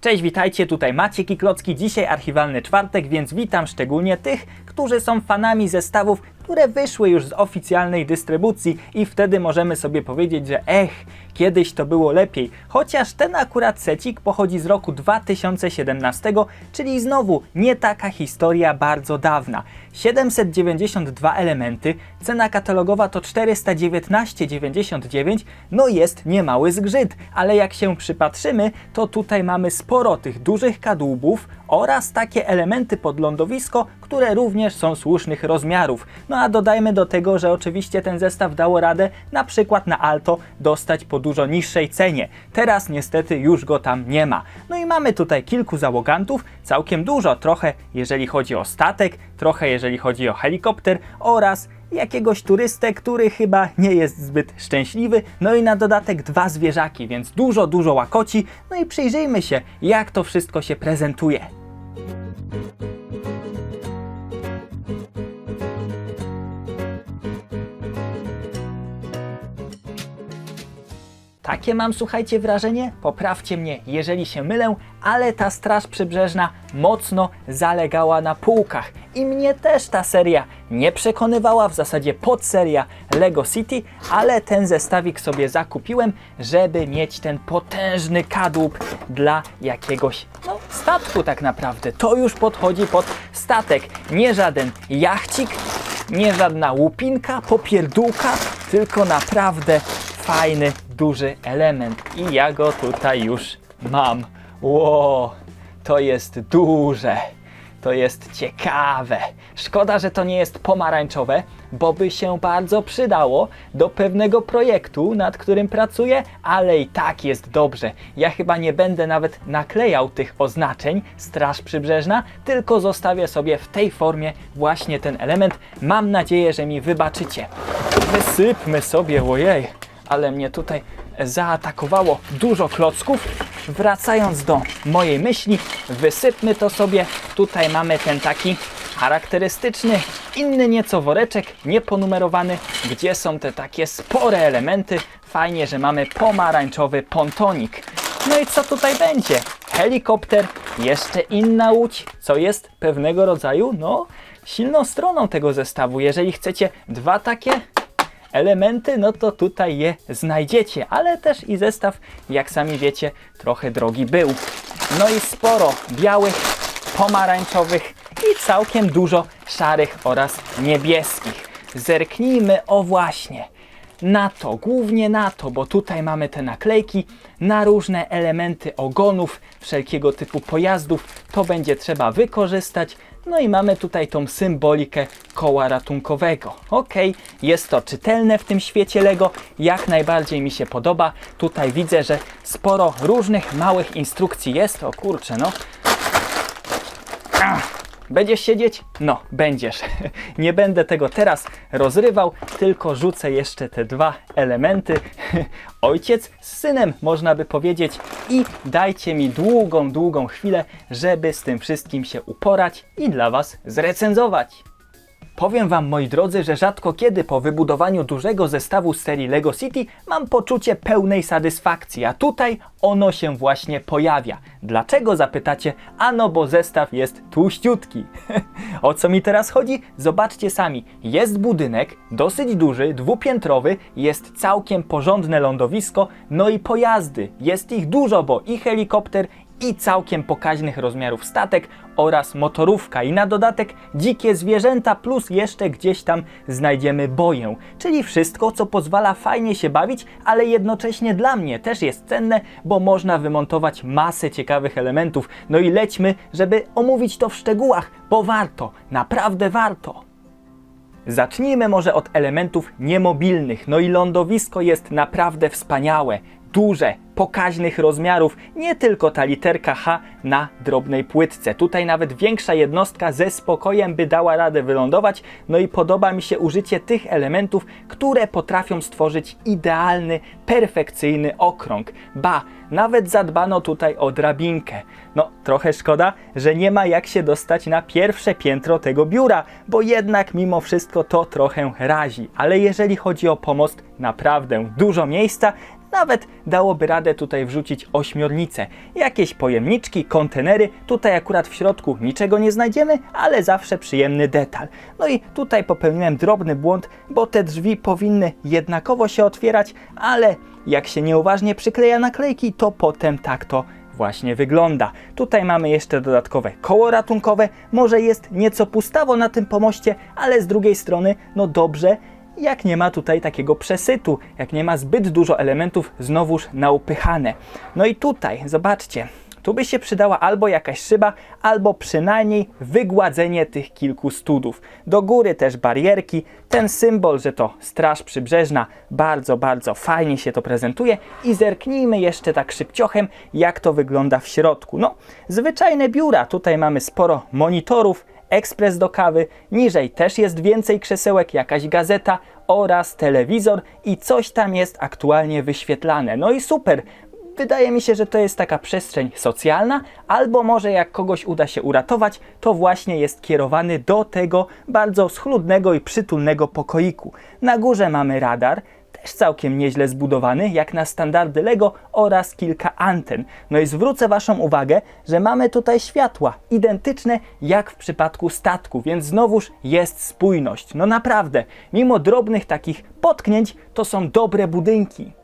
Cześć, witajcie, tutaj Maciek i Klocki, dzisiaj archiwalny czwartek, więc witam szczególnie tych, którzy są fanami zestawów, które wyszły już z oficjalnej dystrybucji i wtedy możemy sobie powiedzieć, że ech, kiedyś to było lepiej. Chociaż ten akurat secik pochodzi z roku 2017, czyli znowu nie taka historia bardzo dawna. 792 elementy, cena katalogowa to 419,99, no jest niemały zgrzyt, ale jak się przypatrzymy, to tutaj mamy sporo tych dużych kadłubów oraz takie elementy pod lądowisko, które również są słusznych rozmiarów. No a dodajmy do tego, że oczywiście ten zestaw dało radę na przykład na Alto dostać po dużo niższej cenie. Teraz niestety już go tam nie ma. No i mamy tutaj kilku załogantów, całkiem dużo, trochę jeżeli chodzi o statek, trochę jeżeli chodzi o helikopter oraz jakiegoś turystę, który chyba nie jest zbyt szczęśliwy, no i na dodatek dwa zwierzaki, więc dużo, dużo łakoci, no i przyjrzyjmy się, jak to wszystko się prezentuje. Takie mam, słuchajcie, wrażenie, poprawcie mnie, jeżeli się mylę, ale ta Straż Przybrzeżna mocno zalegała na półkach. I mnie też ta seria nie przekonywała, w zasadzie podseria Lego City, ale ten zestawik sobie zakupiłem, żeby mieć ten potężny kadłub dla jakiegoś, no, statku tak naprawdę. To już podchodzi pod statek, nie żaden jachcik, nie żadna łupinka, popierdółka, tylko naprawdę fajny, duży element. I ja go tutaj już mam. Ło, to jest duże. To jest ciekawe. Szkoda, że to nie jest pomarańczowe, bo by się bardzo przydało do pewnego projektu, nad którym pracuję, ale i tak jest dobrze. Ja chyba nie będę nawet naklejał tych oznaczeń Straż Przybrzeżna, tylko zostawię sobie w tej formie właśnie ten element. Mam nadzieję, że mi wybaczycie. Wysypmy sobie, ojej, ale mnie tutaj zaatakowało dużo klocków. Wracając do mojej myśli, wysypmy to sobie. Tutaj mamy ten taki charakterystyczny, inny nieco woreczek, nieponumerowany, gdzie są te takie spore elementy. Fajnie, że mamy pomarańczowy pontonik. No i co tutaj będzie? Helikopter, jeszcze inna łódź, co jest pewnego rodzaju, no, silną stroną tego zestawu. Jeżeli chcecie dwa takie elementy, no to tutaj je znajdziecie, ale też i zestaw, jak sami wiecie, trochę drogi był. No i sporo białych, pomarańczowych i całkiem dużo szarych oraz niebieskich. Zerknijmy o właśnie na to, głównie na to, bo tutaj mamy te naklejki na różne elementy ogonów, wszelkiego typu pojazdów. To będzie trzeba wykorzystać. No i mamy tutaj tą symbolikę koła ratunkowego. Ok, jest to czytelne w tym świecie Lego, jak najbardziej mi się podoba. Tutaj widzę, że sporo różnych małych instrukcji jest. O kurczę, no. Ach. Będziesz siedzieć? No, będziesz. Nie będę tego teraz rozrywał, tylko rzucę jeszcze te dwa elementy. Ojciec z synem, można by powiedzieć, i dajcie mi długą, długą chwilę, żeby z tym wszystkim się uporać i dla Was zrecenzować. Powiem Wam, moi drodzy, że rzadko kiedy po wybudowaniu dużego zestawu z serii LEGO City mam poczucie pełnej satysfakcji, a tutaj ono się właśnie pojawia. Dlaczego zapytacie? Ano, bo zestaw jest tłuściutki. o co mi teraz chodzi? Zobaczcie sami. Jest budynek, dosyć duży, dwupiętrowy, jest całkiem porządne lądowisko, no i pojazdy. Jest ich dużo, bo i helikopter, i całkiem pokaźnych rozmiarów statek oraz motorówka i na dodatek dzikie zwierzęta plus jeszcze gdzieś tam znajdziemy boję, czyli wszystko co pozwala fajnie się bawić, ale jednocześnie dla mnie też jest cenne, bo można wymontować masę ciekawych elementów. No i lećmy, żeby omówić to w szczegółach, bo warto, naprawdę warto. Zacznijmy może od elementów niemobilnych. No i lądowisko jest naprawdę wspaniałe, duże, pokaźnych rozmiarów, nie tylko ta literka H na drobnej płytce. Tutaj nawet większa jednostka ze spokojem by dała radę wylądować. No i podoba mi się użycie tych elementów, które potrafią stworzyć idealny, perfekcyjny okrąg. Ba, nawet zadbano tutaj o drabinkę. No, trochę szkoda, że nie ma jak się dostać na pierwsze piętro tego biura, bo jednak mimo wszystko to trochę razi. Ale jeżeli chodzi o pomost, naprawdę dużo miejsca, Nawet dałoby radę tutaj wrzucić ośmiornicę. Jakieś pojemniczki, kontenery. Tutaj akurat w środku niczego nie znajdziemy, ale zawsze przyjemny detal. No i tutaj popełniłem drobny błąd, bo te drzwi powinny jednakowo się otwierać, ale jak się nieuważnie przykleja naklejki, to potem tak to właśnie wygląda. Tutaj mamy jeszcze dodatkowe koło ratunkowe. Może jest nieco pustawo na tym pomoście, ale z drugiej strony, no dobrze, jak nie ma tutaj takiego przesytu, jak nie ma zbyt dużo elementów znowuż naupychane. No i tutaj, zobaczcie, tu by się przydała albo jakaś szyba, albo przynajmniej wygładzenie tych kilku studów. Do góry też barierki, ten symbol, że to Straż Przybrzeżna, bardzo, bardzo fajnie się to prezentuje i zerknijmy jeszcze tak szybciochem, jak to wygląda w środku. No, zwyczajne biura, tutaj mamy sporo monitorów, ekspres do kawy, niżej też jest więcej krzesełek, jakaś gazeta oraz telewizor i coś tam jest aktualnie wyświetlane. No i super, Wydaje mi się, że to jest taka przestrzeń socjalna, albo może jak kogoś uda się uratować, to właśnie jest kierowany do tego bardzo schludnego i przytulnego pokoiku. Na górze mamy radar, też całkiem nieźle zbudowany, jak na standardy LEGO oraz kilka anten. No i zwrócę Waszą uwagę, że mamy tutaj światła, identyczne jak w przypadku statku, więc znowuż jest spójność. No naprawdę, mimo drobnych takich potknięć, to są dobre budynki.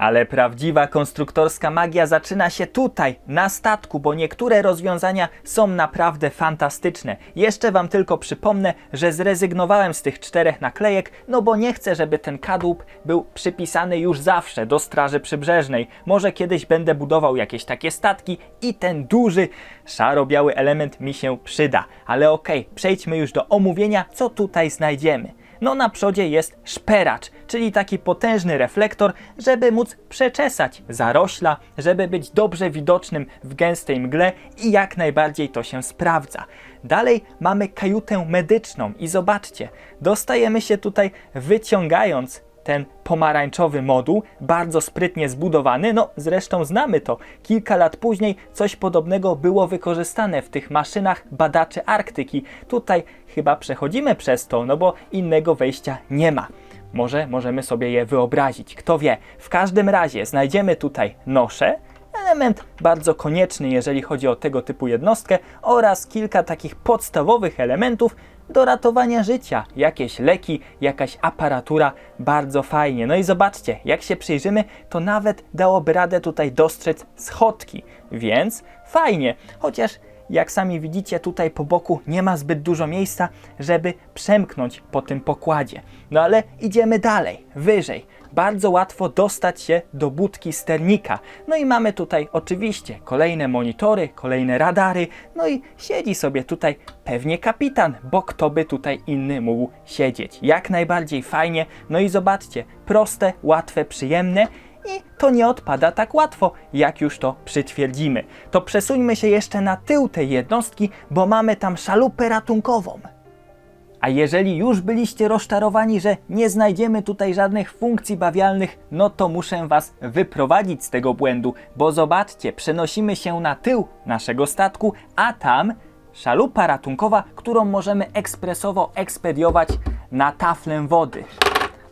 Ale prawdziwa konstruktorska magia zaczyna się tutaj, na statku, bo niektóre rozwiązania są naprawdę fantastyczne. Jeszcze Wam tylko przypomnę, że zrezygnowałem z tych czterech naklejek, no bo nie chcę, żeby ten kadłub był przypisany już zawsze do Straży Przybrzeżnej. Może kiedyś będę budował jakieś takie statki i ten duży, szaro-biały element mi się przyda. Ale okej, okay, przejdźmy już do omówienia, co tutaj znajdziemy. No na przodzie jest szperacz, czyli taki potężny reflektor, żeby móc przeczesać zarośla, żeby być dobrze widocznym w gęstej mgle i jak najbardziej to się sprawdza. Dalej mamy kajutę medyczną i zobaczcie, dostajemy się tutaj wyciągając ten pomarańczowy moduł, bardzo sprytnie zbudowany. No, zresztą znamy to. Kilka lat później coś podobnego było wykorzystane w tych maszynach badaczy Arktyki. Tutaj chyba przechodzimy przez to, no bo innego wejścia nie ma. Może możemy sobie je wyobrazić, kto wie. W każdym razie znajdziemy tutaj nosze, element bardzo konieczny, jeżeli chodzi o tego typu jednostkę, oraz kilka takich podstawowych elementów, do ratowania życia. Jakieś leki, jakaś aparatura, bardzo fajnie. No i zobaczcie, jak się przyjrzymy, to nawet dałoby radę tutaj dostrzec schodki, więc fajnie. Chociaż jak sami widzicie, tutaj po boku nie ma zbyt dużo miejsca, żeby przemknąć po tym pokładzie. No ale idziemy dalej, wyżej bardzo łatwo dostać się do budki sternika. No i mamy tutaj oczywiście kolejne monitory, kolejne radary, no i siedzi sobie tutaj pewnie kapitan, bo kto by tutaj inny mógł siedzieć. Jak najbardziej fajnie, no i zobaczcie, proste, łatwe, przyjemne i to nie odpada tak łatwo, jak już to przytwierdzimy. To przesuńmy się jeszcze na tył tej jednostki, bo mamy tam szalupę ratunkową. A jeżeli już byliście rozczarowani, że nie znajdziemy tutaj żadnych funkcji bawialnych, no to muszę Was wyprowadzić z tego błędu, bo zobaczcie, przenosimy się na tył naszego statku, a tam szalupa ratunkowa, którą możemy ekspresowo ekspediować na taflę wody.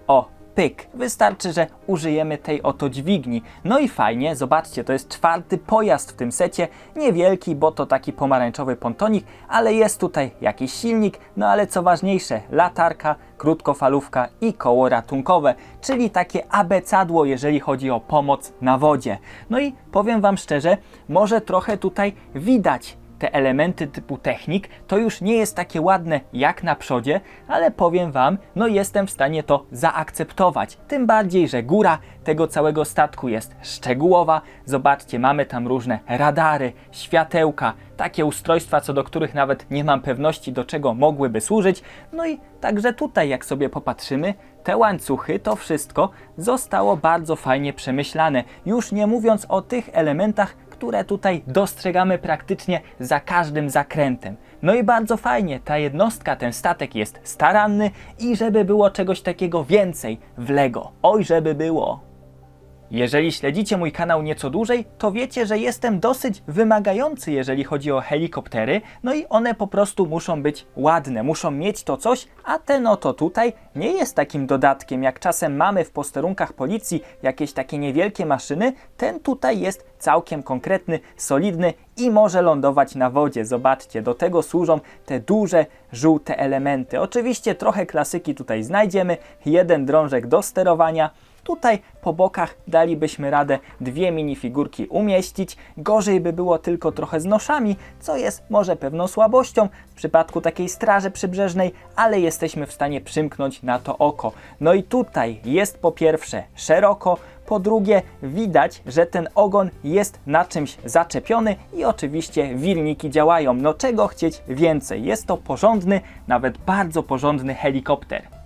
O, pyk. Wystarczy, że użyjemy tej oto dźwigni. No i fajnie, zobaczcie, to jest czwarty pojazd w tym secie. Niewielki, bo to taki pomarańczowy pontonik, ale jest tutaj jakiś silnik, no ale co ważniejsze, latarka, krótkofalówka i koło ratunkowe, czyli takie abecadło, jeżeli chodzi o pomoc na wodzie. No i powiem Wam szczerze, może trochę tutaj widać te elementy typu technik, to już nie jest takie ładne jak na przodzie, ale powiem Wam, no jestem w stanie to zaakceptować. Tym bardziej, że góra tego całego statku jest szczegółowa. Zobaczcie, mamy tam różne radary, światełka, takie ustrojstwa, co do których nawet nie mam pewności, do czego mogłyby służyć. No i także tutaj, jak sobie popatrzymy, te łańcuchy, to wszystko zostało bardzo fajnie przemyślane. Już nie mówiąc o tych elementach, które tutaj dostrzegamy praktycznie za każdym zakrętem. No i bardzo fajnie, ta jednostka, ten statek jest staranny i żeby było czegoś takiego więcej w LEGO. Oj, żeby było. Jeżeli śledzicie mój kanał nieco dłużej, to wiecie, że jestem dosyć wymagający, jeżeli chodzi o helikoptery, no i one po prostu muszą być ładne, muszą mieć to coś, a ten oto tutaj nie jest takim dodatkiem, jak czasem mamy w posterunkach policji jakieś takie niewielkie maszyny, ten tutaj jest całkiem konkretny, solidny i może lądować na wodzie. Zobaczcie, do tego służą te duże, żółte elementy. Oczywiście trochę klasyki tutaj znajdziemy, jeden drążek do sterowania, Tutaj po bokach dalibyśmy radę dwie minifigurki umieścić. Gorzej by było tylko trochę z noszami, co jest może pewną słabością w przypadku takiej straży przybrzeżnej, ale jesteśmy w stanie przymknąć na to oko. No i tutaj jest po pierwsze szeroko, po drugie widać, że ten ogon jest na czymś zaczepiony i oczywiście wirniki działają. No czego chcieć więcej? Jest to porządny, nawet bardzo porządny helikopter.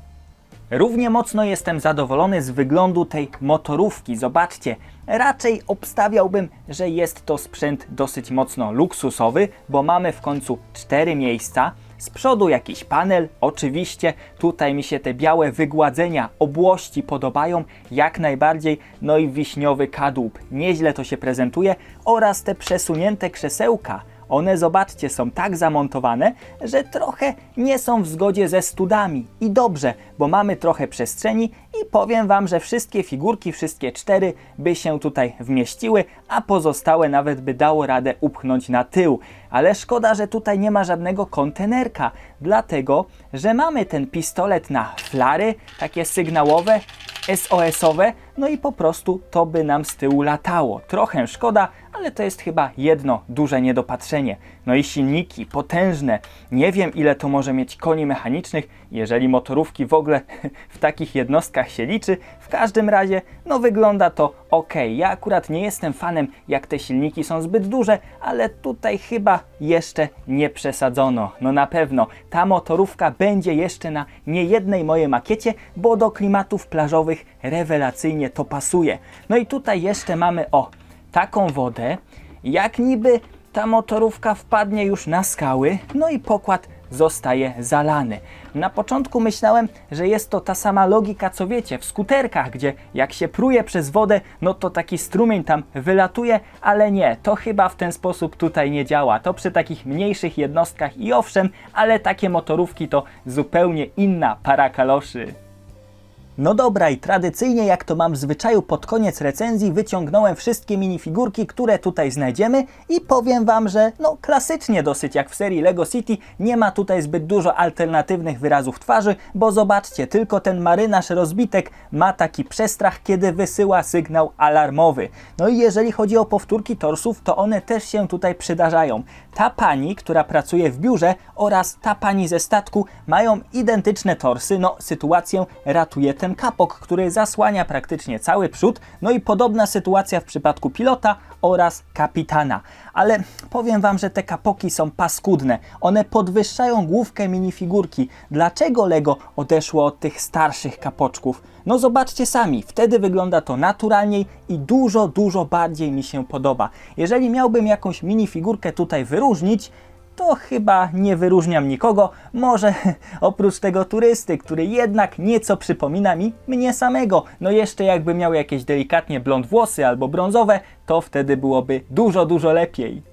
Równie mocno jestem zadowolony z wyglądu tej motorówki. Zobaczcie, raczej obstawiałbym, że jest to sprzęt dosyć mocno luksusowy, bo mamy w końcu cztery miejsca. Z przodu jakiś panel, oczywiście tutaj mi się te białe wygładzenia, obłości podobają jak najbardziej, no i wiśniowy kadłub, nieźle to się prezentuje. Oraz te przesunięte krzesełka, one, zobaczcie, są tak zamontowane, że trochę nie są w zgodzie ze studami. I dobrze, bo mamy trochę przestrzeni i powiem Wam, że wszystkie figurki, wszystkie cztery by się tutaj wmieściły, a pozostałe nawet by dało radę upchnąć na tył. Ale szkoda, że tutaj nie ma żadnego kontenerka, dlatego, że mamy ten pistolet na flary, takie sygnałowe, SOS-owe, no i po prostu to by nam z tyłu latało. Trochę szkoda, ale to jest chyba jedno duże niedopatrzenie. No i silniki potężne. Nie wiem ile to może mieć koni mechanicznych, jeżeli motorówki w ogóle w takich jednostkach się liczy. W każdym razie, no wygląda to ok. Ja akurat nie jestem fanem, jak te silniki są zbyt duże, ale tutaj chyba jeszcze nie przesadzono. No na pewno ta motorówka będzie jeszcze na niejednej mojej makiecie, bo do klimatów plażowych rewelacyjnie to pasuje. No i tutaj jeszcze mamy o taką wodę, jak niby ta motorówka wpadnie już na skały, no i pokład zostaje zalany. Na początku myślałem, że jest to ta sama logika, co wiecie, w skuterkach, gdzie jak się pruje przez wodę, no to taki strumień tam wylatuje, ale nie, to chyba w ten sposób tutaj nie działa. To przy takich mniejszych jednostkach i owszem, ale takie motorówki to zupełnie inna para kaloszy. No dobra i tradycyjnie jak to mam w zwyczaju pod koniec recenzji wyciągnąłem wszystkie minifigurki, które tutaj znajdziemy i powiem Wam, że no klasycznie dosyć jak w serii LEGO City nie ma tutaj zbyt dużo alternatywnych wyrazów twarzy, bo zobaczcie, tylko ten marynarz rozbitek ma taki przestrach, kiedy wysyła sygnał alarmowy. No i jeżeli chodzi o powtórki torsów, to one też się tutaj przydarzają. Ta pani, która pracuje w biurze oraz ta pani ze statku mają identyczne torsy, no sytuację ratuje ten kapok, który zasłania praktycznie cały przód, no i podobna sytuacja w przypadku pilota oraz kapitana. Ale powiem Wam, że te kapoki są paskudne. One podwyższają główkę minifigurki. Dlaczego Lego odeszło od tych starszych kapoczków? No zobaczcie sami, wtedy wygląda to naturalniej i dużo, dużo bardziej mi się podoba. Jeżeli miałbym jakąś minifigurkę tutaj wyróżnić, to chyba nie wyróżniam nikogo, może oprócz tego turysty, który jednak nieco przypomina mi mnie samego. No jeszcze jakby miał jakieś delikatnie blond włosy albo brązowe, to wtedy byłoby dużo, dużo lepiej.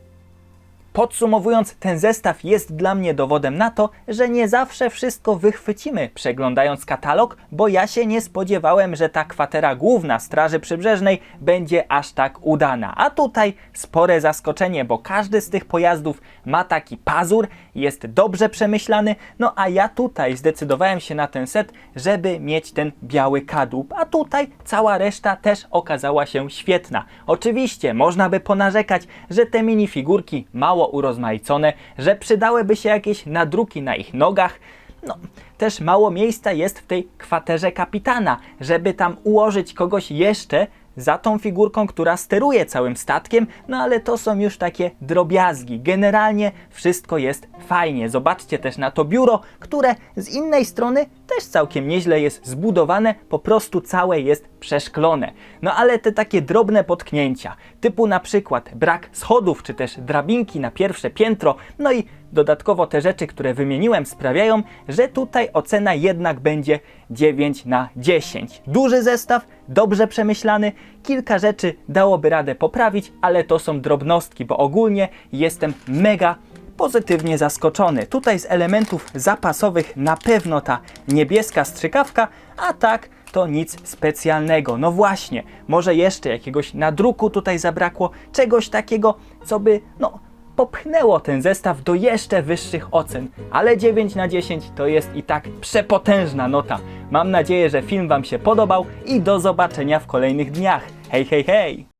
Podsumowując, ten zestaw jest dla mnie dowodem na to, że nie zawsze wszystko wychwycimy przeglądając katalog, bo ja się nie spodziewałem, że ta kwatera główna Straży Przybrzeżnej będzie aż tak udana. A tutaj spore zaskoczenie, bo każdy z tych pojazdów ma taki pazur, jest dobrze przemyślany, no a ja tutaj zdecydowałem się na ten set, żeby mieć ten biały kadłub, a tutaj cała reszta też okazała się świetna. Oczywiście można by ponarzekać, że te minifigurki mało urozmaicone, że przydałyby się jakieś nadruki na ich nogach. No, też mało miejsca jest w tej kwaterze kapitana, żeby tam ułożyć kogoś jeszcze za tą figurką, która steruje całym statkiem, no ale to są już takie drobiazgi. Generalnie wszystko jest fajnie. Zobaczcie też na to biuro, które z innej strony też całkiem nieźle jest zbudowane, po prostu całe jest przeszklone. No ale te takie drobne potknięcia, typu na przykład brak schodów czy też drabinki na pierwsze piętro, no i dodatkowo te rzeczy, które wymieniłem, sprawiają, że tutaj ocena jednak będzie 9 na 10. Duży zestaw, dobrze przemyślany, kilka rzeczy dałoby radę poprawić, ale to są drobnostki, bo ogólnie jestem mega pozytywnie zaskoczony. Tutaj z elementów zapasowych na pewno ta niebieska strzykawka, a tak to nic specjalnego. No właśnie, może jeszcze jakiegoś nadruku tutaj zabrakło, czegoś takiego, co by, no, popchnęło ten zestaw do jeszcze wyższych ocen. Ale 9 na 10 to jest i tak przepotężna nota. Mam nadzieję, że film Wam się podobał i do zobaczenia w kolejnych dniach. Hej, hej, hej!